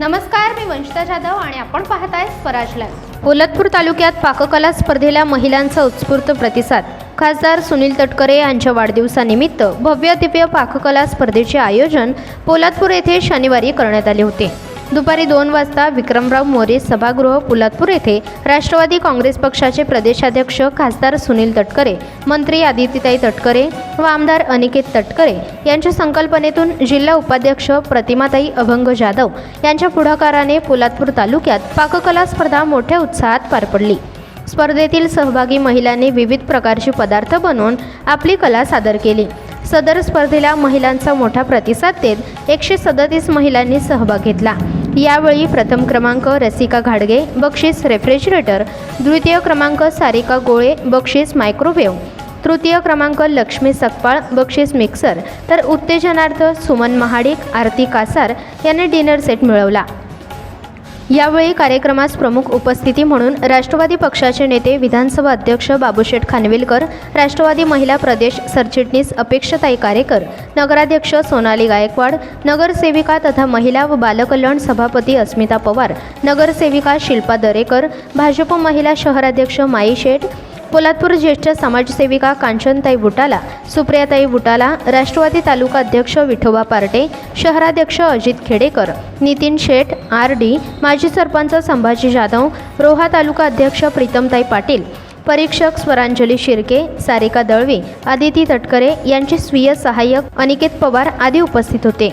नमस्कार मी वंशिता जाधव आणि आपण पाहताय स्वराज लाईव्ह. पोलादपूर तालुक्यात पाककला स्पर्धेला महिलांचा उत्स्फूर्त प्रतिसाद. खासदार सुनील तटकरे यांच्या वाढदिवसानिमित्त भव्य दिव्य पाककला स्पर्धेचे आयोजन पोलादपूर येथे शनिवारी करण्यात आले होते. दुपारी दोन वाजता विक्रमराव मोरे सभागृह पुलादपूर येथे राष्ट्रवादी काँग्रेस पक्षाचे प्रदेशाध्यक्ष खासदार सुनील तटकरे मंत्री आदित्यताई तटकरे व आमदार अनिकेत तटकरे यांच्या संकल्पनेतून जिल्हा उपाध्यक्ष प्रतिमाताई अभंग जाधव यांच्या पुढाकाराने पोलादपूर तालुक्यात पाककला स्पर्धा मोठ्या उत्साहात पार पडली. स्पर्धेतील सहभागी महिलांनी विविध प्रकारचे पदार्थ बनवून आपली कला सादर केली. सदर स्पर्धेला महिलांचा मोठा प्रतिसाद देत एकशे सदतीस महिलांनी सहभाग घेतला. यावेळी प्रथम क्रमांक रसिका घाडगे बक्षीस रेफ्रिजरेटर द्वितीय क्रमांक सारिका गोळे बक्षीस मायक्रोवेव्ह तृतीय क्रमांक लक्ष्मी सकपाळ बक्षीस मिक्सर तर उत्तेजनार्थ सुमन महाडिक आरती कासार यांनी डिनर सेट मिळवला. यावेळी कार्यक्रमास प्रमुख उपस्थिती म्हणून राष्ट्रवादी पक्षाचे नेते विधानसभा अध्यक्ष बाबूशेठ खानविलकर राष्ट्रवादी महिला प्रदेश सरचिटणीस अपेक्षाताई कारेकर नगराध्यक्ष सोनाली गायकवाड नगरसेविका तथा महिला व बालकल्याण सभापती अस्मिता पवार नगरसेविका शिल्पा दरेकर भाजप महिला शहराध्यक्ष माई शेठ पोलादपूर ज्येष्ठ समाजसेविका कांचनताई बुटाला सुप्रियाताई बुटाला राष्ट्रवादी तालुका अध्यक्ष विठोबा पार्टे शहराध्यक्ष अजित खेडेकर नितीन शेठ आर डी माजी सरपंच संभाजी जाधव रोहा तालुका अध्यक्ष प्रीतमताई पाटील परीक्षक स्वरांजली शिर्के सारिका दळवी आदिती तटकरे यांचे स्वीय सहाय्यक अनिकेत पवार आदी उपस्थित होते.